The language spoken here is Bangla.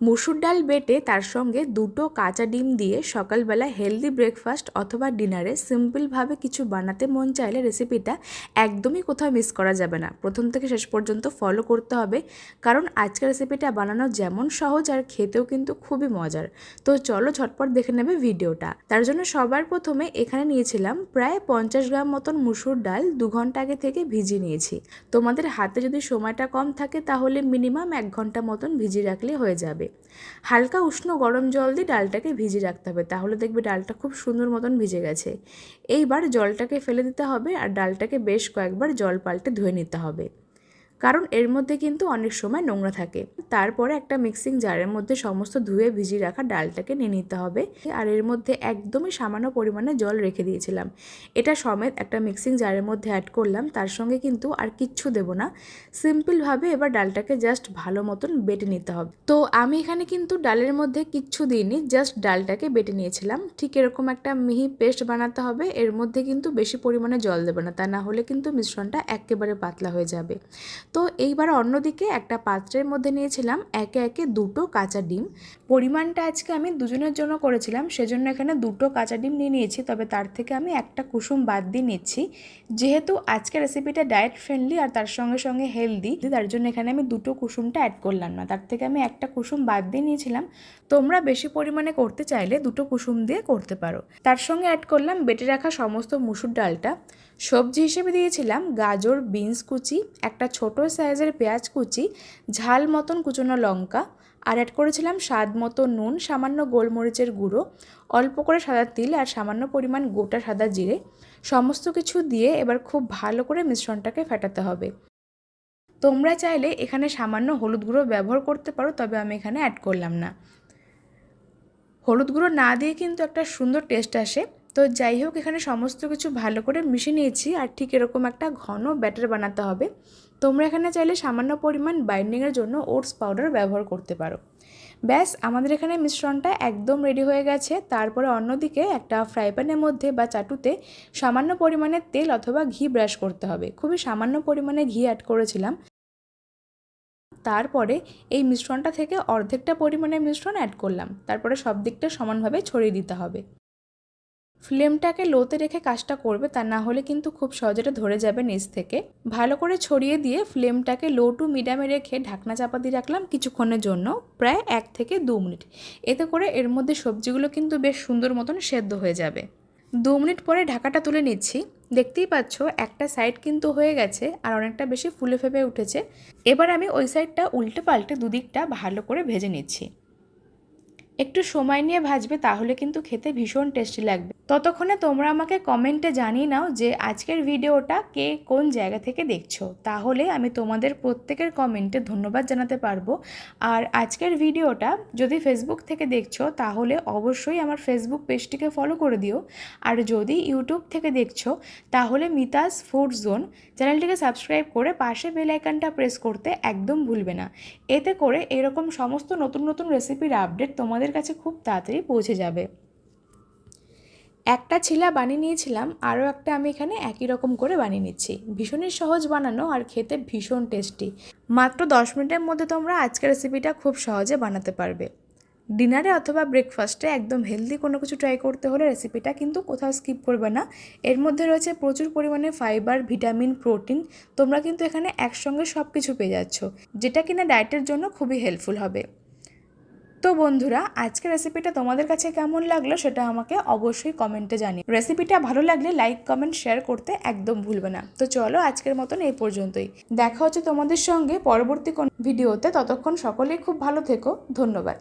মুসুর ডাল বেটে তার সঙ্গে দুটো কাঁচা ডিম দিয়ে সকালবেলা হেলদি ব্রেকফাস্ট অথবা ডিনারে সিম্পলভাবে কিছু বানাতে মন চাইলে রেসিপিটা একদমই কোথাও মিস করা যাবে না। প্রথম থেকে শেষ পর্যন্ত ফলো করতে হবে, কারণ আজকের রেসিপিটা বানানো যেমন সহজ আর খেতেও কিন্তু খুবই মজার। তো চলো ঝটপট দেখে নেবে ভিডিওটা তার জন্য সবার প্রথমে এখানে নিয়েছিলাম প্রায় পঞ্চাশ গ্রাম মতন মুসুর ডাল দু ঘণ্টা আগে থেকে ভিজিয়ে নিয়েছি। তোমাদের হাতে যদি সময়টা কম থাকে তাহলে মিনিমাম এক ঘণ্টা মতন ভিজিয়ে রাখলে হয়ে যাবে। হালকা উষ্ণ গরম জল দিয়ে ডালটাকে ভিজিয়ে রাখতে হবে। তাহলে দেখবে ডালটা খুব সুন্দর মতন ভিজে গেছে। এইবার জলটাকে ফেলে দিতে হবে আর ডালটাকে বেশ কয়েকবার জল পাল্টে ধুয়ে নিতে হবে। কারণ এর মধ্যে কিন্তু অনেক সময় নোংরা থাকে। তারপরে একটা মিক্সিং জারের মধ্যে সমস্ত ধুয়ে ভিজিয়ে রাখা ডালটাকে নিয়ে নিতে হবে। আর এর মধ্যে একদমই সামান্য পরিমাণে জল রেখে দিয়েছিলাম। এটা সমেত একটা মিক্সিং জারের মধ্যে অ্যাড করলাম। তার সঙ্গে কিন্তু আর কিচ্ছু দেবো না। সিম্পলভাবে এবার ডালটাকে জাস্ট ভালো মতন বেটে নিতে হবে। তো আমি এখানে কিন্তু ডালের মধ্যে কিচ্ছু দিইনি জাস্ট ডালটাকে বেটে নিয়েছিলাম। ঠিক এরকম একটা মিহি পেস্ট বানাতে হবে। এর মধ্যে কিন্তু বেশি পরিমাণে জল দেবে না। তা না হলে কিন্তু মিশ্রণটা একেবারে পাতলা হয়ে যাবে। তো এইবার অন্যদিকে একটা পাত্রের মধ্যে নিয়েছিলাম একে একে দুটো কাঁচা ডিম। পরিমাণটা আজকে আমি দুজনের জন্য করেছিলাম, সেজন্য এখানে দুটো কাঁচা ডিম নিয়ে নিয়েছি, তবে তার থেকে আমি একটা কুসুম বাদ দিয়ে নিচ্ছি। যেহেতু আজকে রেসিপিটা ডায়েট ফ্রেন্ডলি আর তার সঙ্গে সঙ্গে হেলদি তার জন্য এখানে আমি দুটো কুসুমটা অ্যাড করলাম না। তার থেকে আমি একটা কুসুম বাদ দিয়ে নিয়েছিলাম। তোমরা বেশি পরিমাণে করতে চাইলে দুটো কুসুম দিয়ে করতে পারো। তার সঙ্গে অ্যাড করলাম বেটে রাখা সমস্ত মুসুর ডালটা। সবজি হিসেবে দিয়েছিলাম গাজর, বিনস কুচি, একটা ছোট সাইজের পেঁয়াজ কুচি, ঝাল মতন কুচনো লঙ্কা আর অ্যাড করেছিলাম স্বাদ মতো নুন, সামান্য গোলমরিচের গুঁড়ো, অল্প করে সাদা তিল আর সামান্য পরিমাণ গোটা সাদা জিরে। সমস্ত কিছু দিয়ে এবার খুব ভালো করে মিশ্রণটাকে ফেটাতে হবে। তোমরা চাইলে এখানে সামান্য হলুদ গুঁড়ো ব্যবহার করতে পারো, তবে আমি এখানে অ্যাড করলাম না। হলুদ গুঁড়ো না দিয়ে কিন্তু একটা সুন্দর টেস্ট আসে। তো যাই হোক, এখানে সমস্ত কিছু ভালো করে মিশিয়ে নিয়েছি আর ঠিক এরকম একটা ঘন ব্যাটার বানাতে হবে। তোমরা এখানে চাইলে সামান্য পরিমাণ বাইন্ডিংয়ের জন্য ওটস পাউডার ব্যবহার করতে পারো। ব্যাস, আমাদের এখানে মিশ্রণটা একদম রেডি হয়ে গেছে। তারপরে অন্যদিকে একটা ফ্রাই প্যানের মধ্যে বা চাটুতে সামান্য পরিমাণে তেল অথবা ঘি ব্রাশ করতে হবে। খুবই সামান্য পরিমাণে ঘি অ্যাড করেছিলাম। তারপরে এই মিশ্রণটা থেকে অর্ধেকটা পরিমাণে মিশ্রণ অ্যাড করলাম। তারপরে সব দিকটা সমানভাবে ছড়িয়ে দিতে হবে। ফ্লেমটাকে লোতে রেখে কাজটা করবে তা না হলে কিন্তু খুব সহজে ধরে যাবে নিচ থেকে। ভালো করে ছড়িয়ে দিয়ে ফ্লেমটাকে লো টু মিডিয়ামে রেখে ঢাকনা চাপা দিয়ে রাখলাম কিছুক্ষণের জন্য, প্রায় এক থেকে দু মিনিট। এতে করে এর মধ্যে সবজিগুলো কিন্তু বেশ সুন্দর মতন সেদ্ধ হয়ে যাবে। দু মিনিট পরে ঢাকাটা তুলে নিচ্ছি। দেখতেই পাচ্ছ, একটা সাইড কিন্তু হয়ে গেছে আর অনেকটা বেশি ফুলে ফেপে উঠেছে। এবার আমি ওই সাইডটা উল্টে পাল্টে দুদিকটা ভালো করে ভেজে নিচ্ছি। একটু সময় নিয়ে ভাজবে তাহলে কিন্তু খেতে ভীষণ টেস্টি লাগবে। ততক্ষণে তোমরা আমাকে কমেন্টে জানিয়ে নাও যে আজকের ভিডিওটা কে কোন জায়গা থেকে দেখছ। তাহলে আমি তোমাদের প্রত্যেকের কমেন্টে ধন্যবাদ জানাতে পারব। আর আজকের ভিডিওটা যদি ফেসবুক থেকে দেখছ, তাহলে অবশ্যই আমার ফেসবুক পেজটিকে ফলো করে দিও। আর যদি ইউটিউব থেকে দেখছ, তাহলে মিতাস ফুড জোন চ্যানেলটিকে সাবস্ক্রাইব করে পাশে বেল আইকনটা প্রেস করতে একদম ভুলবে না। এতে করে এরকম সমস্ত নতুন নতুন রেসিপির আপডেট তোমাদের কাছে খুব তাড়াতাড়ি পৌঁছে যাবে। একটা ছিলা বানিয়ে নিয়েছিলাম, আরও একটা আমি এখানে একই রকম করে বানিয়ে নিচ্ছি। ভীষণই সহজ বানানো আর খেতে ভীষণ টেস্টি। মাত্র দশ মিনিটের মধ্যে তোমরা আজকের রেসিপিটা খুব সহজে বানাতে পারবে। ডিনারে অথবা ব্রেকফাস্টে একদম হেলদি কোনো কিছু ট্রাই করতে হলে রেসিপিটা কিন্তু কোথাও স্কিপ করবে না। এর মধ্যে রয়েছে প্রচুর পরিমাণে ফাইবার ভিটামিন প্রোটিন তোমরা কিন্তু এখানে একসঙ্গে সব কিছু পেয়ে যাচ্ছ, যেটা কিনা ডায়েটের জন্য খুবই হেল্পফুল হবে। তো বন্ধুরা, আজকের রেসিপিটা তোমাদের কাছে কেমন লাগল সেটা আমাকে অবশ্যই কমেন্টে জানি রেসিপিটা ভালো লাগলে লাইক কমেন্ট শেয়ার করতে একদম ভুলবে না। তো চলো আজকের মতন এই পর্যন্তই। দেখা হচ্ছে তোমাদের সঙ্গে পরবর্তী কোন ভিডিওতে ততক্ষণ সকলেই খুব ভালো থেকো। ধন্যবাদ।